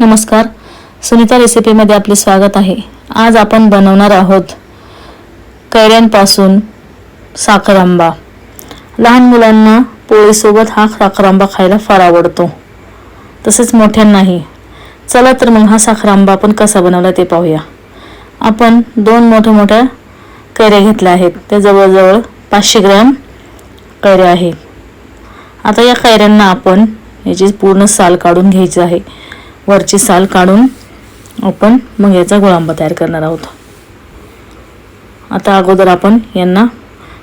नमस्कार. सुनीता रेसिपीमध्ये आपले स्वागत आहे. आज आपण बनवणार आहोत कैऱ्यांपासून साखर आंबा लहान मुलांना पोळीसोबत हा साखर आंबा खायला फार आवडतो. तसेच मोठ्यांनाही. चला तर मग हा साखर आंबा आपण कसा बनवला ते पाहूया. आपण दोन मोठ्या मोठ्या कैऱ्या घेतल्या आहेत. त्या जवळजवळ पाचशे ग्रॅम कैऱ्या आहेत आता या कैऱ्यांना आपण याची पूर्ण साल काढून घ्यायची आहे. वरची साल काढून आपण मग याचा गुळांबा तयार करणार आहोत. आता अगोदर आपण यांना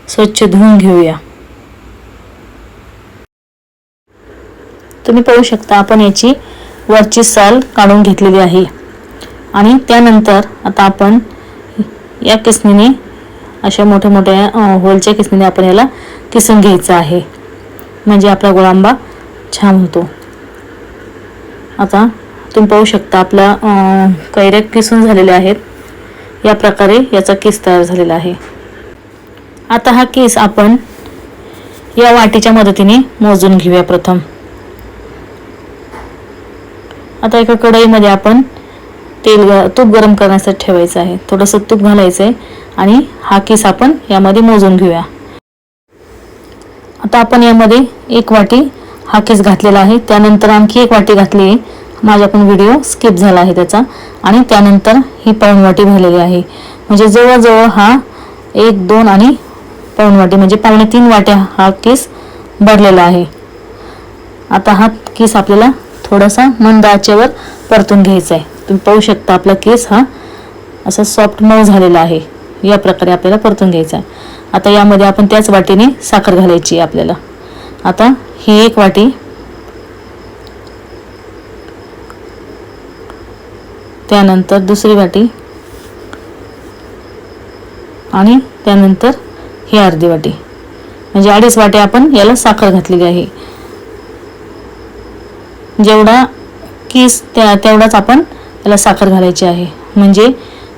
स्वच्छ धुवून घेऊया. तुम्ही पाहू शकता आपण याची वरची साल काढून घेतलेली आहे. आणि त्यानंतर आता आपण या किसणीने अशा मोठ्या मोठ्या होलच्या किसणीने आपण याला किसून घ्यायचं आहे. म्हणजे आपला गुळांबा छान होतो. आता तुम्ही पाहू शकता आपला कैऱ्या किसून झालेल्या आहेत. या प्रकारे याचा केस तयार झालेला आहे. आता हा केस आपण या वाटीच्या मदतीने मोजून घेऊया प्रथम. आता एका कढईमध्ये आपण तेल तूप गरम करण्यासाठी ठेवायचं आहे. थोडंसं तूप घालायचं आहे आणि हा केस आपण यामध्ये मोजून घेऊया. आता आपण यामध्ये एक वाटी हा केस घातलेला आहे. त्यानंतर आणखी एक वाटी घातली आहे. माझा पण व्हिडिओ स्किप झाला आहे त्याचा. आणि त्यानंतर ही पाऊण वाटी भरलेली आहे. म्हणजे जवळजवळ हा एक दोन आणि पाऊण वाटी म्हणजे पावणे तीन वाट्या हा केस भरलेला आहे. आता हा केस आपल्याला थोडासा मंद आचेवर परतून घ्यायचा आहे. तुम्ही पाहू शकता आपला केस हा असा सॉफ्ट मऊ झालेला आहे. या प्रकारे आपल्याला परतून घ्यायचा आहे. आता यामध्ये आपण त्याच वाटीने साखर घालायची आहे आपल्याला. आता ही एक वाटी त्यानंतर दुसरी वाटी. आणि त्यानंतर ही अर्धी वाटी. म्हणजे अडीच वाटी आपण याला साखर घातलेली आहे. जेवढा किस त्या तेवढाच आपण याला साखर घालायची आहे. म्हणजे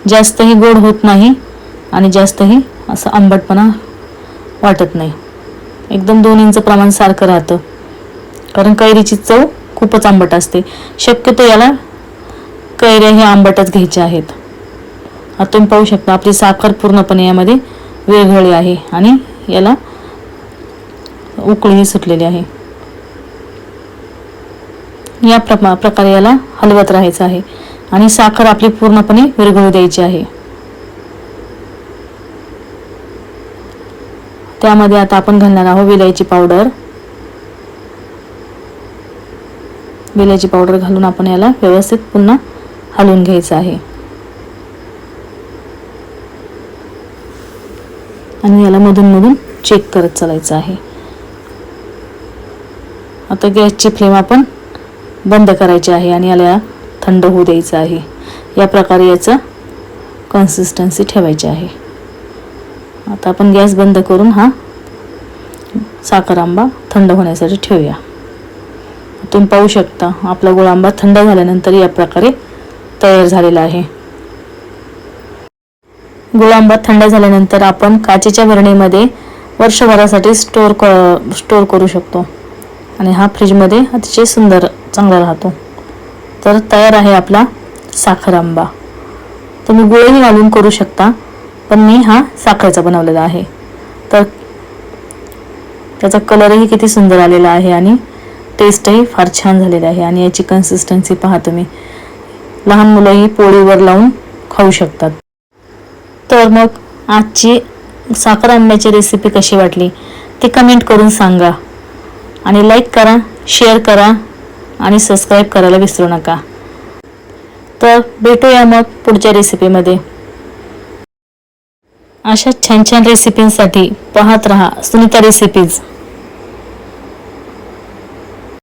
जास्तही गोड होत नाही आणि जास्तही असं आंबटपणा वाटत नाही. एकदम दोन्हींचं प्रमाण सारखं राहतं. कारण कैरीची चव खूपच आंबट असते. शक्यतो याला कैऱ्या हे आंबटच घ्यायच्या आहेत. आता तुम्ही पाहू शकता आपली साखर पूर्णपणे यामध्ये वेगळी आहे आणि याला उकळीही सुटलेली आहे. या प्रमा प्रकारे याला हलवत राहायचं आहे आणि साखर आपली पूर्णपणे विरघळू द्यायची आहे. त्यामध्ये आता आपण घालणार आहोत विलायची पावडर. विलायची पावडर घालून आपण याला व्यवस्थित पुन्हा हलवून घ्यायचं आहे. आणि याला मधून मधून चेक करत चालायचं आहे. आता गॅसची फ्लेम आपण बंद करायची आहे आणि याला थंड होऊ द्यायचं आहे. या प्रकारे याचं कन्सिस्टन्सी ठेवायची आहे. आता आपण गॅस बंद करून हा साखर आंबा थंड होण्यासाठी ठेवूया. तुम्ही पाहू शकता आपला गोळ आंबा थंड झाल्यानंतर या प्रकारे तयार झालेला आहे. गुळांबा थंड झाल्यानंतर आपण काचेच्या भरणीमध्ये वर्षभरासाठी स्टोर क स्टोर करू शकतो. आणि हा फ्रीजमध्ये अतिशय सुंदर चांगला राहतो. तर तयार आहे आपला साखर आंबा. तुम्ही गुळही घालून करू शकता पण मी हा साखरेचा बनवलेला आहे. तर त्याचा कलरही किती सुंदर आलेला आहे आणि टेस्टही फार छान झालेला आहे आणि याची कन्सिस्टन्सी पहा तुम्ही. लहान मुलंही पोळीवर लावून खाऊ शकतात. तर मग आजची साखर आंब्याची रेसिपी कशी वाटली? ती कमेंट करून सांगा. आणि लाईक करा शेअर करा आणि सबस्क्राईब करायला विसरू नका. तर भेटूया मग पुढच्या रेसिपीमध्ये अशा छान छान रेसिपींसाठी पाहत रहा सुनीता रेसिपीज